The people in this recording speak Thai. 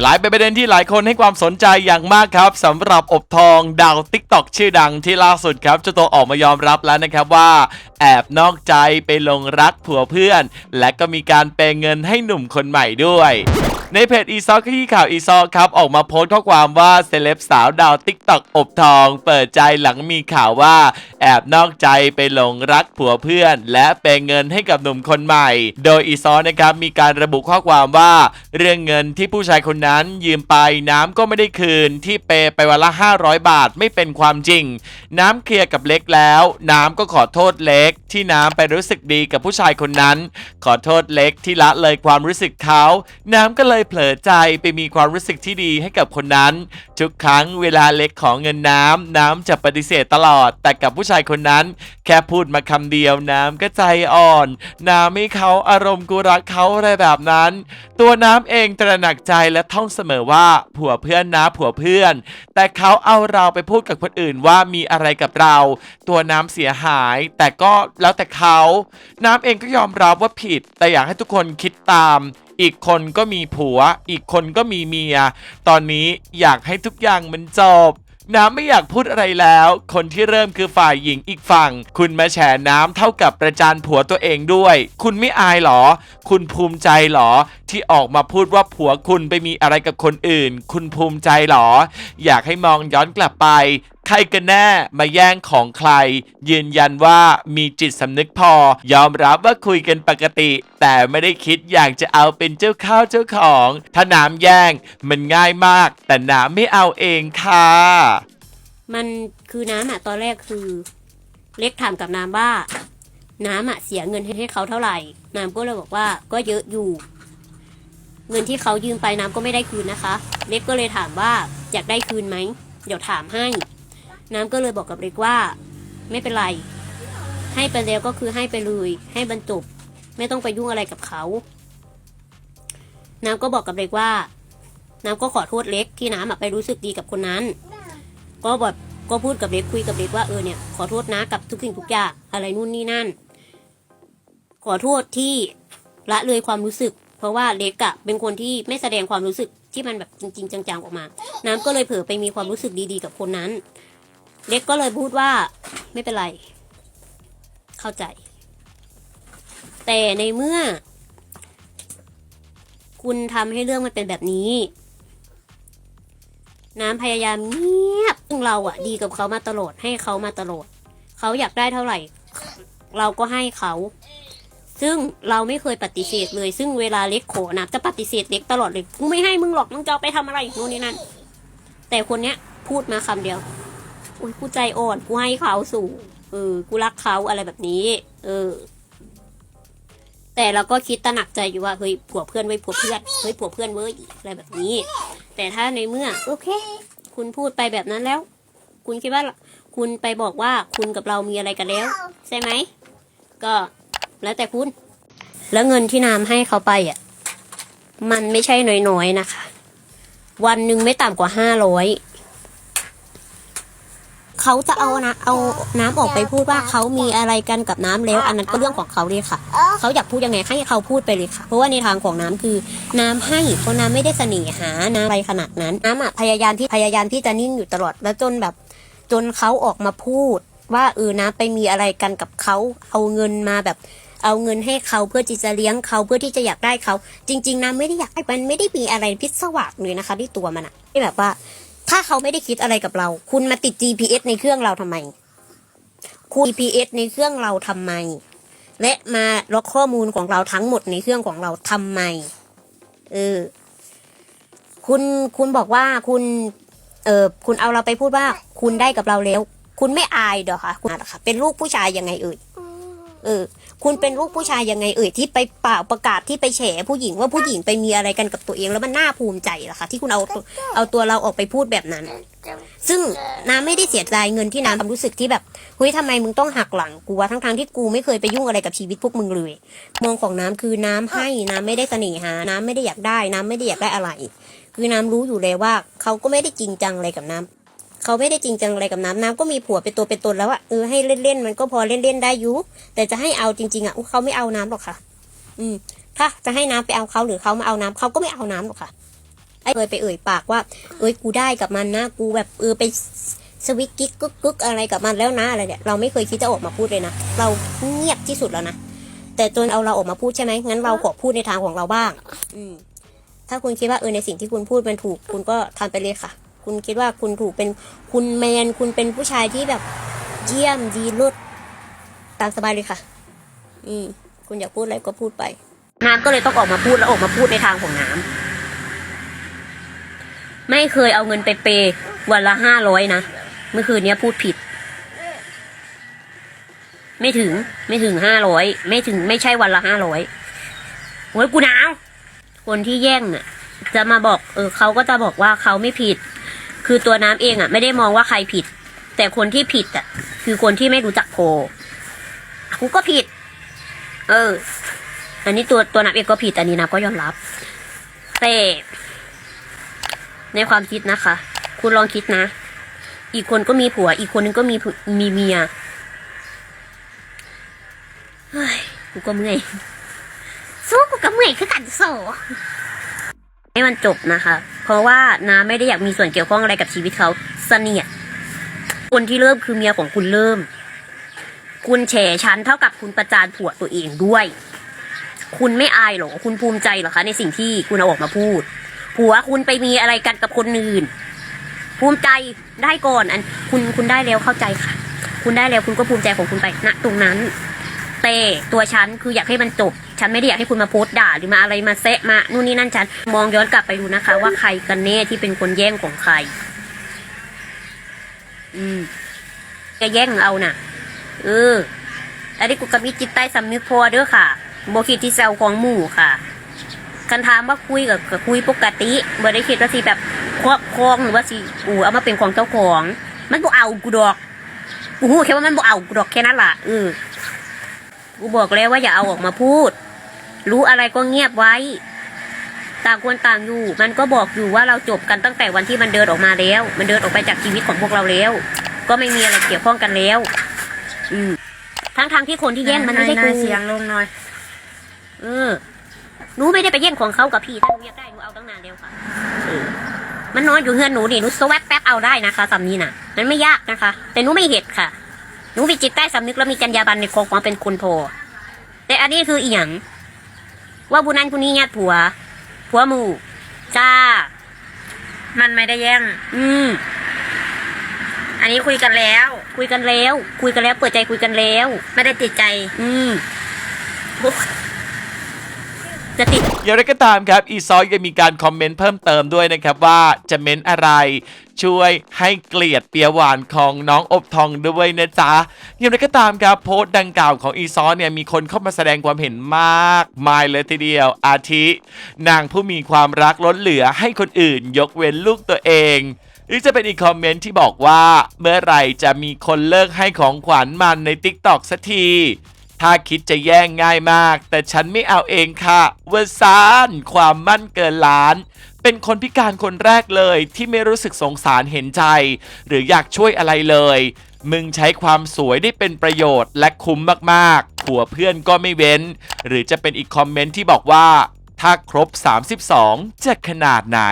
กลายเป็นประเด็นที่หลายคนให้ความสนใจอย่างมากครับสำหรับอบทองดาวติ๊กตอกชื่อดังที่ล่าสุดครับเจ้าตัวออกมายอมรับแล้วนะครับว่า แอบนอกใจไปลงรักผัวเพื่อน และก็มีการเปย์เงินให้หนุ่มคนใหม่ด้วยในเพจอีซอกที่ข่าวอีซอครับออกมาโพสต์ข้อความว่าเซเลบสาวดาวติ๊กตอกอบทอง เปิดใจหลังมีข่าวว่า แอบนอกใจไปหลงรักผัวเพื่อน และเปยเงินให้กับหนุ่มคนใหม่ โดยอีซอนะครับมีการระบุข้อความว่า เรื่องเงินที่ผู้ชายคนนั้นยืมไปน้ำก็ไม่ได้คืนที่เปยไปวันละ 500 บาทไม่เป็นความจริง น้ำเคลียร์กับเล็กแล้ว น้ำก็ขอโทษเล็ก ที่น้ำไปรู้สึกดีกับผู้ชายคนนั้น ขอโทษเล็กที่ละเลยความรู้สึกเขาน้ำก็เลยเผลอใจไปมีความรู้สึกที่ดีให้กับคนนั้น ทุกครั้งเวลาเล็กขอเงินน้ำน้ำจะปฏิเสธตลอด แต่กับผู้ชายคนนั้น แค่พูดมาคำเดียวน้ำก็ใจอ่อน น้ำไม่เขาอารมณ์กูรักเขาอะไรแบบนั้น ตัวน้ำเองตระหนักใจและท่องเสมอว่าผัวเพื่อนนะผัวเพื่อน แต่เขาเอาเราไปพูดกับคนอื่นว่ามีอะไรกับเรา ตัวน้ำเสียหาย แต่ก็แล้วแต่เขา น้ำเองก็ยอมรับว่าผิด แต่อยากให้ทุกคนคิดตาม อีกคนก็มีผัว อีกคนก็มีเมีย ตอนนี้อยากให้ทุกอย่างมันจบน้ำไม่อยากพูดอะไรแล้ว คนที่เริ่มคือฝ่ายหญิงอีกฝั่ง คุณมาแฉน้ำเท่ากับประจานผัวตัวเองด้วย คุณไม่อายหรอ คุณภูมิใจหรอ ที่ออกมาพูดว่าผัวคุณไปมีอะไรกับคนอื่น คุณภูมิใจหรอ อยากให้มองย้อนกลับไป ใครกันแน่มาแย่งของใคร ยืนยันว่ามีจิตสำนึกพอ ยอมรับว่าคุยกันปกติ แต่ไม่ได้คิดอยากจะเอาเป็นเจ้าข้าวเจ้าของ ถ้าน้ำแย่งมันง่ายมาก แต่น้ำไม่เอาเองค่ะ มันคือน้ำอะตอนแรกคือ เล็กถามกับน้ำว่า น้ำอะเสียเงินให้ให้เขาเท่าไหร่ น้ำก็เลยบอกว่าก็เยอะอยู่ เงินที่เขายืมไปน้ำก็ไม่ได้คืนนะคะ เล็กก็เลยถามว่าอยากได้คืนไหมเดี๋ยวถามให้ น้ำก็เลยบอกกับเล็กว่า ไม่เป็นไร ให้ไปแล้วก็คือให้ไปเลยให้บรรจบไม่ต้องไปยุ่งอะไรกับเขา น้ำก็บอกกับเล็กว่า น้ำก็ขอโทษเล็กที่น้ำไปรู้สึกดีกับคนนั้น ก็แบบก็พูดกับเล็กคุยกับเล็กว่าเออเนี่ยขอโทษนะกับทุกสิ่งทุกอย่างอะไรนู่นนี่นั่น ขอโทษที่ละเลยความรู้สึก เพราะว่าเล็กอะเป็นคนที่ไม่แสดงความรู้สึกที่มันแบบจริงๆจังๆออกมา น้ำก็เลยเผลอไปมีความรู้สึกดีๆ กับคนนั้น เล็กก็เลยพูดว่าไม่เป็นไร เข้าใจ แต่ในเมื่อ คุณทำให้เรื่องมันเป็นแบบนี้ น้ำพยายามเงียบซึ่งเราอะดีกับเขามาตลอดให้เขามาตลอดเขาอยากได้เท่าไหร่ เราก็ให้เขา ซึ่งเราไม่เคยปฏิเสธเลย ซึ่งเวลาเล็กขอนะจะปฏิเสธเล็กตลอดเลยกูไม่ให้มึงหรอกมึงจะเอาไปทำอะไรนู่นนี่นั่นแต่คนเนี้ยพูดมาคำเดียว อุ้ยกูใจอ่อน กูให้เขาสู่เออ กูรักเขาอะไรแบบนี้ เออ แต่เราก็คิดตระหนักใจอยู่ว่า เฮ้ยผัวเพื่อนไว้ยผัวเพื่อน เฮ้ยผัวเพื่อนเว้ยอะไรแบบนี้ แต่ถ้าในเมื่อ โอเค คุณพูดไปแบบนั้นแล้ว คุณคิดว่า คุณไปบอกว่าคุณกับเรามีอะไรกันแล้ว ใช่ไหม ก็แล้วแต่คุณ แล้วเงินที่น้ำให้เขาไปอะ มันไม่ใช่น้อยๆนะคะ วันหนึ่งไม่ต่ำกว่าห้าร้อย เขาจะเอานะเอาน้ำออกไปพูดว่าเขามีอะไรกันกับน้ำแล้ว อันนั้นก็เรื่องของเขาเลยค่ะ เขาอยากพูดยังไงให้เขาพูดไปเลยค่ะ เพราะว่าในทางของน้ำคือ น้ำให้เพราะน้ำไม่ได้เสน่หาน้ำอะไรขนาดนั้นน้ำอะพยายามที่พยายามที่จะนิ่งอยู่ตลอดแล้วจนแบบ จนเขาออกมาพูด ว่าเออน้ำไปมีอะไรกันกับเขาเอาเงินมาแบบเอาเงินให้เขาเพื่อที่จะเลี้ยงเขาเพื่อที่จะอยากได้เขา จริง ๆน้ำไม่ได้อยากให้มันไม่ได้มีอะไรพิศวาสเลยนะคะที่ตัวมันอะที่แบบว่า ถ้าเขาไม่ได้คิดอะไรกับเรา คุณมาติด GPS ในเครื่องเราทำไม คุณ GPS ในเครื่องเราทำไม และมาล็อกข้อมูลของเราทั้งหมดในเครื่องของเราทำไม เออ คุณคุณบอกว่าคุณเออคุณเอาเราไปพูดว่า คุณได้กับเราแล้ว คุณไม่อายเหรอคะคุณเหรอคะเป็นลูกผู้ชายยังไงเอ่ย เออ คุณเป็นลูกผู้ชายยังไงเอ่ยที่ไปเปล่าประกาศที่ไปแฉผู้หญิงว่าผู้หญิงไปมีอะไรกันกับตัวเองแล้วมันน่าภูมิใจเหรอคะที่คุณเอาเอาตัวเราออกไปพูดแบบนั้น ซึ่งน้ำไม่ได้เสียใจเงินที่น้ำความรู้สึกที่แบบเฮ้ยทำไมมึงต้องหักหลังกูวะทั้งๆที่กูไม่เคยไปยุ่งอะไรกับชีวิตพวกมึงเลย มองของน้ำคือน้ำให้น้ำไม่ได้เสน่หา น้ำไม่ได้อยากได้ น้ำไม่ได้อยากได้อะไร คือน้ำรู้อยู่แล้วว่าเขาก็ไม่ได้จริงจังอะไรกับน้ำ เขาไม่ได้จริงจังอะไรกับน้ำน้ำก็มีผัวเป็นตัวเป็นตนแล้วอะเออให้เล่นๆมันก็พอเล่นๆได้อยุแต่จะให้เอาจริง ๆอะเขาไม่เอาน้ำหรอกค่ะ อืม ถ้าจะให้น้ำไปเอาเขาหรือเขามาเอาน้ำเขาก็ไม่เอาน้ำหรอกค่ะไอ้เคยไปเอ่ยปากว่า เอ้ยกูได้กับมันนะกูแบบเออไปสวิตกิ๊กกึกกึกอะไรกับมันแล้วนะอะไรเนี่ยเราไม่เคยคิดจะออกมาพูดเลยนะเราเงียบที่สุดแล้วนะแต่จนเอาเราออกมาพูดใช่ไหมงั้นเราขอพูดในทางของเราบ้าง อืมถ้าคุณคิดว่าเออในสิ่งที่คุณพูดมันถูก คุณก็ทำไปเลยค่ะ คุณคิดว่าคุณถูกเป็นคุณแมน คุณเป็นผู้ชายที่แบบเยี่ยมดีลุดตามสบายเลยค่ะ อืม คุณอยากพูดอะไรก็พูดไป น้ำก็เลยต้องออกมาพูดแล้วออกมาพูดในทางของน้ำไม่เคยเอาเงินไปเปย์วันละห้าร้อยนะ เมื่อคืนนี้พูดผิด ไม่ถึงไม่ถึงห้าร้อยไม่ถึงไม่ใช่วันละห้าร้อยโอ้ยกูหนาวคนที่แย่งอะ จะมาบอก เออเขาก็จะบอกว่าเขาไม่ผิด คือตัวน้ำเองอะ ไม่ได้มองว่าใครผิด แต่คนที่ผิดอะ คือคนที่ไม่รู้จักโพกูก็ผิด เออ อันนี้ตัวตัวนับเองก็ผิดอันนี้นับก็ยอมรับ แต่ในความคิดนะคะ คุณลองคิดนะ อีกคนก็มีผัว อีกคนนึงก็มีผัวมีเมียเฮ้ยกูก็เมื่อยสู้กูก็เมื่อยคือกันโซให้มันจบนะคะ เพราะว่าน้าไม่ได้อยากมีส่วนเกี่ยวข้องอะไรกับชีวิตเขาเสนียดคนที่เริ่มคือเมียของคุณเริ่ม คุณแฉฉันเท่ากับคุณประจานผัวตัวเองด้วย คุณไม่อายหรอคุณภูมิใจเหรอคะในสิ่งที่คุณเอาออกมาพูด ผัวคุณไปมีอะไรกันกับคนอื่น ภูมิใจได้ก่อนอัน คุณคุณได้แล้วเข้าใจค่ะ คุณได้แล้วคุณก็ภูมิใจของคุณไปณตรงนั้น แต่ตัวฉันคืออยากให้มันจบ ฉันไม่ได้อยากให้คุณมาโพสต์ด่าหรือมาอะไรมาแซะมานู่นนี่นั่นฉันมองย้อนกลับไปดูนะคะ ว่าใครกันแน่ที่เป็นคนแย่งของใคร อืมจะแย่งเอาน่ะเอออันนี้กูก็มีจิตใต้สำนึกพอเด้อค่ะโบคิดที่แซวของหมู่ค่ะคันถามว่าคุยกับคุยปกติบ่ได้คิดว่าสิแบบครอบครองหรือว่าสิอูเอามาเป็นของเจ้าของ มันบ่เอากูดอกกูพูแค่ว่ามันบ่เอากูดอกแค่นั้นล่ะเออกูบอกแล้วว่าอย่าเอาออกมาพูด รู้อะไรก็เงียบไว้ ต่างคนต่างอยู่ มันก็บอกอยู่ว่าเราจบกันตั้งแต่วันที่มันเดินออกมาแล้ว มันเดินออกไปจากชีวิตของพวกเราแล้ว ก็ไม่มีอะไรเกี่ยวข้องกันแล้ว อืมทั้งทางๆที่คนที่แย่งมันไม่ใช่กูเสียงลงหน่อย เออหนูไม่ได้ไปแย่งของเขากับพี่ ถ้าหนูอยากได้หนูเอาตั้งนานแล้วค่ะเออมันนอนอยู่เฮือนหนูนี่หนูสวับแป๊บเอาได้นะคะสำนี้น่ะ มันไม่ยากนะคะ แต่หนูไม่เห็ดค่ะ หนูมีจิตใต้สำนึกและมีจรรยาบรรณในความความเป็นคนโทแต่อันนี้คืออีหยัง ว่าบุญนั้นคุณนี้ญาติผัว ผัวหมู่ จ้า มันไม่ได้แย่ง อืม อันนี้คุยกันแล้ว คุยกันแล้ว คุยกันแล้ว เปิดใจคุยกันแล้ว ไม่ได้ติดใจ อืม จะติด อย่างไรก็ตามครับ อีซอยยังมีการคอมเมนต์เพิ่มเติมด้วยนะครับว่าจะเม้นอะไร ช่วยให้เกลียดเปียหวานของน้องอบทองด้วยนะจ๊ะอย่างไรก็ตามครับโพสต์ดังกล่าวของอีซอเนี่ยมีคนเข้ามาแสดงความเห็นมากมายเลยทีเดียว อาทิ นางผู้มีความรักล้นเหลือให้คนอื่น ยกเว้นลูกตัวเองหรือจะเป็นอีกคอมเมนต์ที่บอกว่า เมื่อไหร่จะมีคนเลิกให้ของขวัญมันใน t ิ k t o k สักที ถ้าคิดจะแย่งง่ายมาก แต่ฉันไม่เอาเองค่ะ เวอร์ซานความมั่นเกินล้าน เป็นคนพิการคนแรกเลยที่ไม่รู้สึกสงสารเห็นใจ หรืออยากช่วยอะไรเลย มึงใช้ความสวยได้เป็นประโยชน์และคุ้มมากๆผัวเพื่อนก็ไม่เว้น หรือจะเป็นอีกคอมเมนต์ที่บอกว่า ถ้าครบ 32 จะขนาดไหน